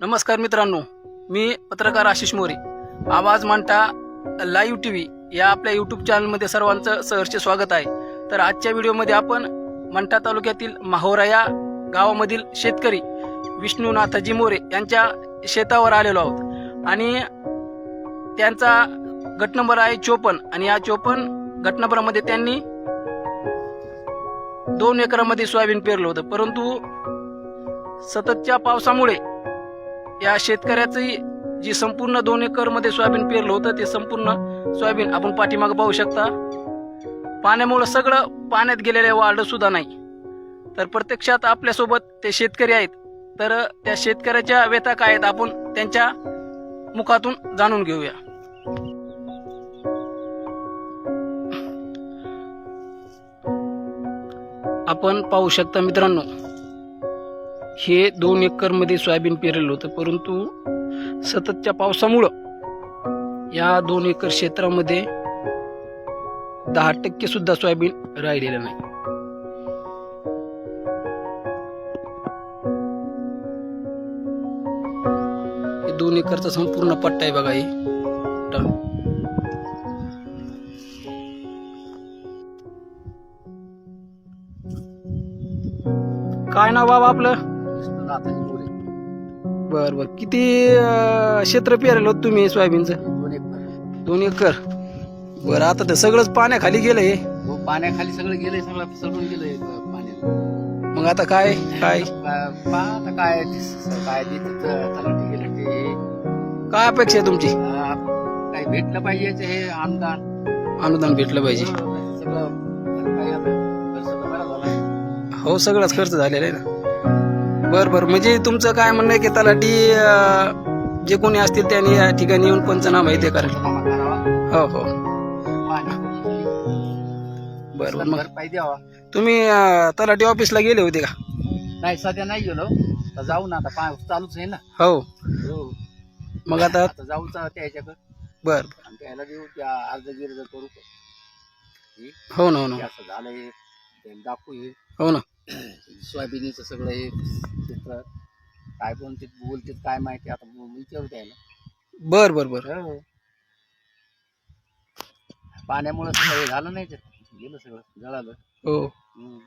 नमस्कार मित्रांनो मी पत्रकार आशिष मोरे. आवाज मांडता लाईव्ह टी व्ही या आपल्या यूट्यूब चॅनलमध्ये सर्वांचं सहर्ष स्वागत आहे. तर आजच्या व्हिडिओमध्ये आपण मंठा तालुक्यातील माहोरा या गावामधील शेतकरी विष्णुनाथजी मोरे यांच्या शेतावर आलेलो आहोत. आणि त्यांचा गट नंबर आहे चोपन्न आणि या चोपन्न गट नंबरामध्ये त्यांनी दोन एकरामध्ये सोयाबीन पेरलं होतं. परंतु सततच्या पावसामुळे या शेतकऱ्याचंही जी संपूर्ण दोन एकरमध्ये सोयाबीन पेरलं होतं ते संपूर्ण सोयाबीन आपण पाठीमाग पाहू शकता. पाण्यामुळं सगळं पाण्यात गेलेलं वाढ सुद्धा नाही. तर प्रत्यक्षात आपल्यासोबत ते शेतकरी आहेत. तर त्या शेतकऱ्याच्या व्यथा काय आहेत आपण त्यांच्या मुखातून जाणून घेऊया. आपण पाहू शकता मित्रांनो हे दोन एकरमध्ये सोयाबीन पेरलेलं होतं परंतु सततच्या पावसामुळं या दोन एकर क्षेत्रामध्ये दहा टक्के सुद्धा सोयाबीन राहिलेलं नाही. हे दोन एकरचा संपूर्ण पट्टा आहे बघा हे. काय नाव बाबा आपलं? बर बर. किती अं, क्षेत्र पेरलं होतं तुम्ही सोयाबीनचं? दोन एकर. दोन एकर. बरं आता तर सगळंच पाण्याखाली गेलं हे हो पाण्याखाली सगळं गेलंय सगळं गेलंय पाण्यात. मग आता काय? काय? पा- पहा आता काय ते स- काय देतात तलाठी गेलं ते. काय अपेक्षा आहे तुमची? आ, काही भेटलं पाहिजे हे अनुदान. अनुदान भेटलं पाहिजे. सगळं काही आता खर्च तर बरा झाला. हो सगळंच खर्च झालेला आहे ना. बर बर. म्हणजे तुमचं काय म्हणणं आहे की तलाठी जे कोणी असतील त्यांनी या ठिकाणी येऊन पंचनामा पंचनामा करावा. हो हो. बर बर मग द्यावा. तुम्ही अं, तलाठी ऑफिसला गेले होते का? नाही सध्या नाही गेलो. तर जाऊ ना आता पाय चालूच आहे ना. हो. हो. मग आता आता जाऊच त्याच्याकडे. बर. आणि त्याला देऊ त्या अर्ज गिर्ज करू. हे हो ना. हो ना असं झालंय. त्याला दाखवू हे. हो ना. सोयाबीनचं सगळं हे क्षेत्र. काय पण ते बोलते काय माहिती आता विचारू त्याला. बर बर बर. पाण्यामुळे सगळं हे झालं नाही ते गेलं सगळं जळालं. हो. हम्म.